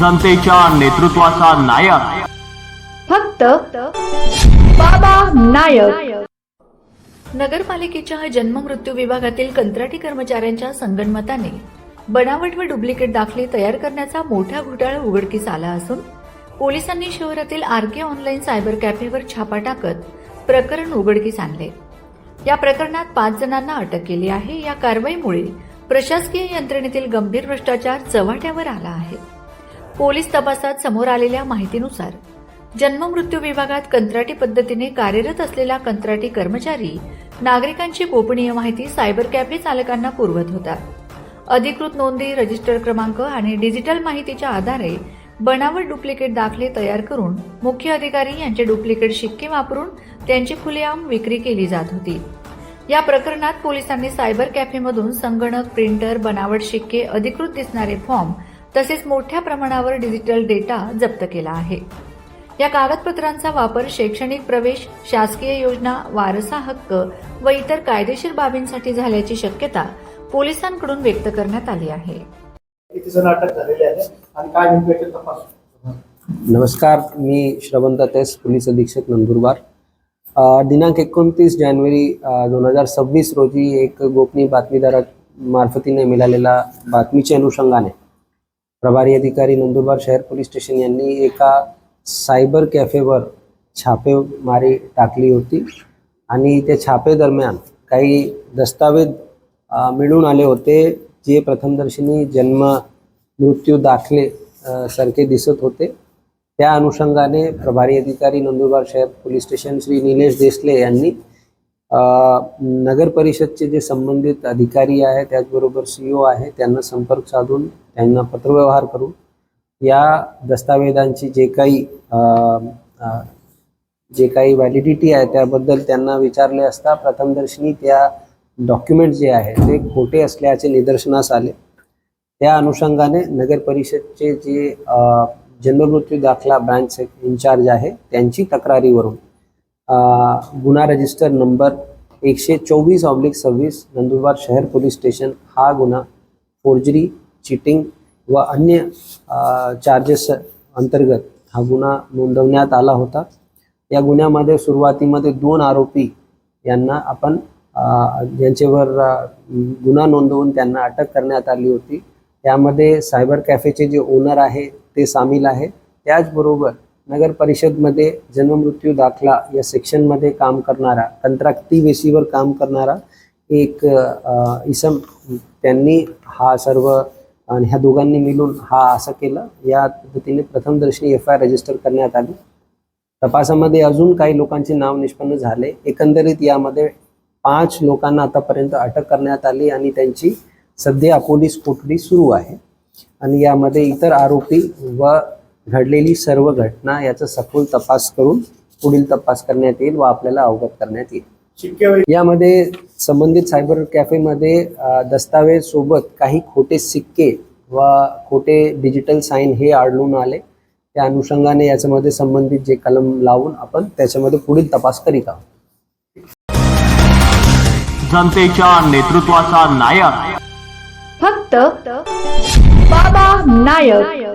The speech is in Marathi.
जनतेच्या नेतृत्वाचा नायक. फक्त बाबा नायक. नगरपालिकेच्या जन्म मृत्यू विभागातील कंत्राटी कर्मचाऱ्यांच्या संगनमताने बनावट व डुप्लिकेट दाखले तयार करण्याचा मोठा घोटाळा उघडकीस आला असून पोलिसांनी शहरातील आरके ऑनलाईन सायबर कॅफेवर छापा टाकत प्रकरण उघडकीस आणले. या प्रकरणात पाच जणांना अटक केली आहे. या कारवाईमुळे प्रशासकीय यंत्रणेतील गंभीर भ्रष्टाचार चव्हाट्यावर आला आहे. पोलीस तपासात समोर आलेल्या माहितीनुसार जन्म मृत्यू विभागात कंत्राटी पद्धतीने कार्यरत असलेला कंत्राटी कर्मचारी नागरिकांची गोपनीय माहिती सायबर कॅफे चालकांना पुरवत होता. अधिकृत नोंदी रजिस्टर क्रमांक आणि डिजिटल माहितीच्या आधारे बनावट डुप्लिकेट दाखले तयार करून मुख्य अधिकारी यांचे डुप्लिकेट शिक्के वापरून त्यांची खुलेआम विक्री केली जात होती. या प्रकरणात पोलिसांनी सायबर कॅफेमधून संगणक प्रिंटर बनावट शिक्के अधिकृत दिसणारे फॉर्म तसेच मोठ्या प्रमाणावर डिजिटल डेटा जप्त केला आहे. या कागदपत्रांचा वापर शैक्षणिक प्रवेश शासकीय योजना वारसा हक्क व इतर कायदेशीर बाबींसाठी झाल्याची शक्यता पोलिसांकडून व्यक्त करण्यात आली आहे. किती जण अटक झालेले आहे आणि काय नेमकं याचे तपास? नमस्कार मी श्रवंत तेस पोलीस अधीक्षक नंदुरबार. दिनांक एकोणतीस जानेवारी दोन हजार सव्वीस रोजी एक गोपनीय बातमीदारा मार्फतीने मिळालेल्या बातमीच्या अनुषंगाने प्रभारी अधिकारी नंदुरबार शहर पोलीस स्टेशन यांनी एका सायबर कॅफेवर छापेमारी टाकली होती. आणि त्या छापेदरम्यान काही दस्तावेज मिळून आले होते. जे प्रथमदर्शनी जन्म मृत्यू दाखले सारखे दिसत होते. त्या अनुषंगाने प्रभारी अधिकारी नंदुरबार शहर पोलीस स्टेशन श्री निलेश देसले यांनी नगर परिषदचे जे संबंधित अधिकारी आहे त्याचबरोबर सी ओ आहे त्यांना संपर्क साधून त्यांना पत्रव्यवहार करून या दस्तावेजांची जे काही जे काही व्हॅलिडिटी आहे त्याबद्दल त्यांना विचारले असता प्रथमदर्शनी त्या डॉक्युमेंट जे आहे ते खोटे असल्याचे निदर्शनास आले. त्या अनुषंगाने नगर परिषदचे जे जन्ममृत्यू दाखला ब्रांच इन्चार्ज आहे त्यांची तक्रारीवरून गुन्हा रजिस्टर नंबर एकशे चोवीस ऑब्लिक सव्वीस नंदुरबार शहर पोलीस स्टेशन. हा गुन्हा फोर्जरी चिटिंग व अन्य चार्जेस अंतर्गत हा गुन्हा नोंदवण्यात आला होता. या गुन्ह्यामध्ये सुरुवातीमध्ये दोन आरोपी यांना आपण यांच्यावर गुन्हा नोंदवून त्यांना अटक करण्यात आली होती. त्यामध्ये सायबर कॅफेचे जे ओनर आहे ते सामील आहे. त्याचबरोबर नगर परिषदमध्ये जन्ममृत्यू दाखला या सेक्शनमध्ये काम करणारा कंत्राक्ती बेसीवर काम करणारा एक इसम त्यांनी हा सर्व आणि ह्या दोघांनी मिळून हा असं केलं. या पद्धतीने प्रथमदर्शनी एफ आय आर रजिस्टर करण्यात आली. तपासामध्ये अजून काही लोकांचे नाव निष्पन्न झाले. एकंदरीत यामध्ये पाच लोकांना आतापर्यंत अटक करण्यात आली आणि त्यांची सध्या पोलीस कोठडी सुरू आहे. आणि यामध्ये इतर आरोपी व घडलेली सर्व घटना याचा सखोल तपास करून पुढील तपास करण्यात येईल व आपल्याला अवगत करण्यात येईल. यामध्ये संबंधित सायबर कॅफेमध्ये दस्तावेज सोबत काही खोटे सिक्के व खोटे डिजिटल साईन हे आढळून आले. त्या अनुषंगाने याच्यामध्ये संबंधित जे कलम लावून आपण त्याच्यामध्ये पुढील तपास करीत आहोत. जनतेच्या नेतृत्वाचा नायक. फक्त बाबा नायक.